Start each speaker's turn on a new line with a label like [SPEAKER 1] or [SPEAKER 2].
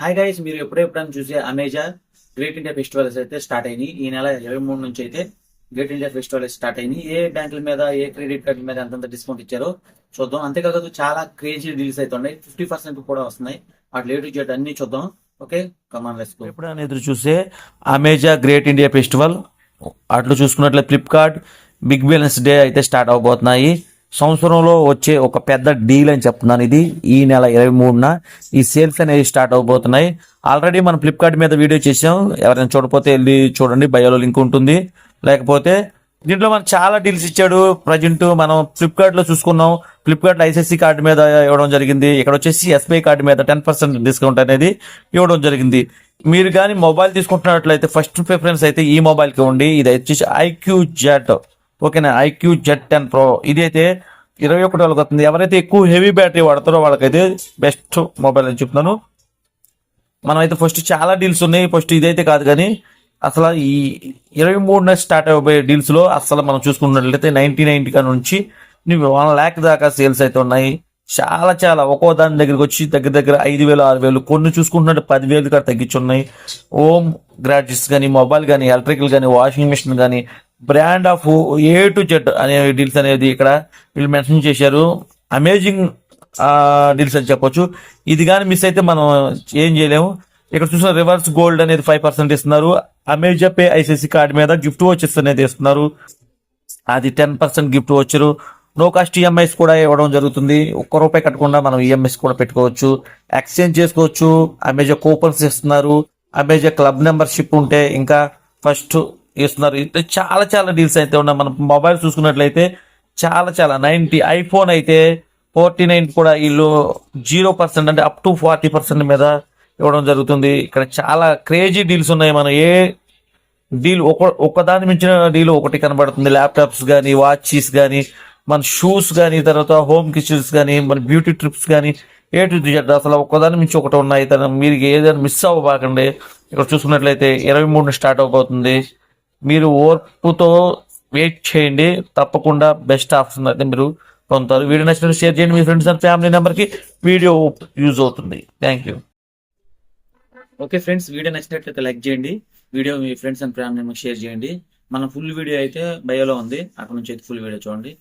[SPEAKER 1] Hi guys మీరు ఎప్పుడెప్పుడైనా చూసే అమేజా గ్రేట్ ఇండియా ఫెస్టివల్స్ అయితే స్టార్ట్ అయినాయి. ఈ నెల ఇరవై మూడు నుంచి అయితే గ్రేట్ ఇండియా ఫెస్టివల్ స్టార్ట్ అయినాయి. ఏ బ్యాంకుల మీద ఏ క్రెడిట్ కార్డుల మీద అంతంత డిస్కౌంట్ ఇచ్చారో చూద్దాం. అంతేకాదు చాలా క్రేజీ డీల్స్ అయితే ఉన్నాయి. ఫిఫ్టీ పర్సెంట్ కూడా వస్తున్నాయి. వాటి లేటు జెట్ అన్ని చూద్దాం. ఓకే కమాన్ లెట్స్
[SPEAKER 2] ఎప్పుడైనా ఎదురు చూసే అమెజా గ్రేట్ ఇండియా ఫెస్టివల్ అట్లా చూసుకున్నట్లయితే ఫ్లిప్కార్ట్ బిగ్ బిలియన్స్ డే అయితే స్టార్ట్ అవబోతున్నాయి. సంవత్సరంలో వచ్చే ఒక పెద్ద డీల్ అని చెప్తున్నాను ఇది ఈ నెల ఇరవై మూడున ఈ సేల్స్ అనేవి స్టార్ట్ అవబోతున్నాయి. ఆల్రెడీ మనం ఫ్లిప్కార్ట్ మీద వీడియో చేసాం ఎవరైనా చూడకపోతే వెళ్ళి చూడండి. బయోలో లింక్ ఉంటుంది. లేకపోతే దీంట్లో మనం చాలా డీల్స్ ఇచ్చాడు ప్రజెంట్. మనం ఫ్లిప్కార్ట్లో చూసుకున్నాం ఫ్లిప్కార్ట్ ఐసిఐసి కార్డు మీద ఇవ్వడం జరిగింది. ఇక్కడ వచ్చేసి ఎస్బీఐ కార్డు మీద టెన్ పర్సెంట్ డిస్కౌంట్ అనేది ఇవ్వడం జరిగింది. మీరు కానీ మొబైల్ తీసుకుంటున్నట్లయితే ఫస్ట్ ప్రిఫరెన్స్ అయితే ఈ మొబైల్కి ఉండి ఇది వచ్చేసి ఐక్యూ జెట్. ఓకేనా? IQOO Z ten pro. ఇది అయితే ఇరవై ఒకటి వాళ్ళకి వస్తుంది. ఎవరైతే ఎక్కువ హెవీ బ్యాటరీ వాడతారో వాళ్ళకైతే బెస్ట్ మొబైల్ అని చెప్తున్నాను. మనం అయితే ఫస్ట్ చాలా డీల్స్ ఉన్నాయి. ఫస్ట్ ఇదైతే కాదు కానీ అసలు ఈ ఇరవై మూడున స్టార్ట్ అయిపోయే డీల్స్లో అసలు మనం చూసుకున్నట్లయితే నైన్టీ నైన్టీ కా నుంచి వన్ ల్యాక్ దాకా సేల్స్ అయితే ఉన్నాయి. చాలా చాలా. ఒక్కో దాని దగ్గరికి వచ్చి దగ్గర దగ్గర ఐదు వేలు ఆరు వేలు. కొన్ని చూసుకుంటున్నట్టు పదివేలు కూడా తగ్గించున్నాయి. హోమ్ గ్రాడ్జెట్స్ కానీ మొబైల్ కానీ ఎలక్ట్రికల్ కానీ వాషింగ్ మిషన్ కానీ brand of A to Z అనే డీల్స్ అనేది ఇక్కడ వీళ్ళు మెన్షన్ చేశారు. అమేజింగ్ డీల్స్ అని చెప్పొచ్చు. ఇది కానీ మిస్ అయితే మనం ఏం చేయలేము. ఇక్కడ చూసిన రివర్స్ గోల్డ్ అనేది ఫైవ్ పర్సెంట్ ఇస్తున్నారు. అమెజా పే ఐసీసీ కార్డు మీద గిఫ్ట్ వచ్చెస్ అనేది ఇస్తున్నారు. అది టెన్ పర్సెంట్ గిఫ్ట్ వచ్చారు నో కాస్ట్ ఈఎంఐస్ కూడా ఇవ్వడం జరుగుతుంది. ఒక్క రూపాయి కట్టకుండా మనం ఈఎంఐస్ కూడా పెట్టుకోవచ్చు. ఎక్స్చేంజ్ చేసుకోవచ్చు. అమెజా కూపన్స్ ఇస్తున్నారు. అమెజా క్లబ్ మెంబర్షిప్ ఉంటే ఇంకా ఫస్ట్ ఇస్తున్నారు. ఇట్లా చాలా చాలా డీల్స్ అయితే ఉన్నాయి. మనం మొబైల్ చూసుకున్నట్లయితే చాలా చాలా నైన్టీ ఐఫోన్ అయితే ఫోర్టీ నైన్ కూడా వీళ్ళు జీరో పర్సెంట్ అంటే అప్ టు ఫార్టీ పర్సెంట్ మీద ఇవ్వడం జరుగుతుంది. ఇక్కడ చాలా క్రేజీ డీల్స్ ఉన్నాయి. మనం ఏ డీల్ ఒక ఒకదాని మించిన డీల్ ఒకటి కనబడుతుంది. ల్యాప్టాప్స్ కానీ వాచెస్ కానీ మన షూస్ కానీ తర్వాత హోమ్ కిచెన్స్ కానీ మన బ్యూటీ ట్రిప్స్ కానీ ఏ టు జెడ్ అసలు ఒక్కదాని మించి ఒకటి ఉన్నాయి. తన మీరు ఏదైనా మిస్ అవ్వబాకండి. ఇక్కడ చూసుకున్నట్లయితే ఇరవై మూడున స్టార్ట్ అవబోతుంది మీరు ఓర్పుతో వెయిట్ చేయండి. తప్పకుండా బెస్ట్ ఆప్షన్ అయితే మీరు పొందుతారు. వీడియో నచ్చిన షేర్ చేయండి. మీ ఫ్రెండ్స్ అండ్ ఫ్యామిలీ నెంబర్కి వీడియో యూజ్ అవుతుంది. Thank you
[SPEAKER 1] okay friends video నచ్చినట్లయితే లైక్ చేయండి. వీడియో మీ ఫ్రెండ్స్ అండ్ ఫ్యామిలీ షేర్ చేయండి. మన ఫుల్ వీడియో అయితే బయోలో ఉంది. అక్కడ నుంచి అయితే ఫుల్ వీడియో చూడండి.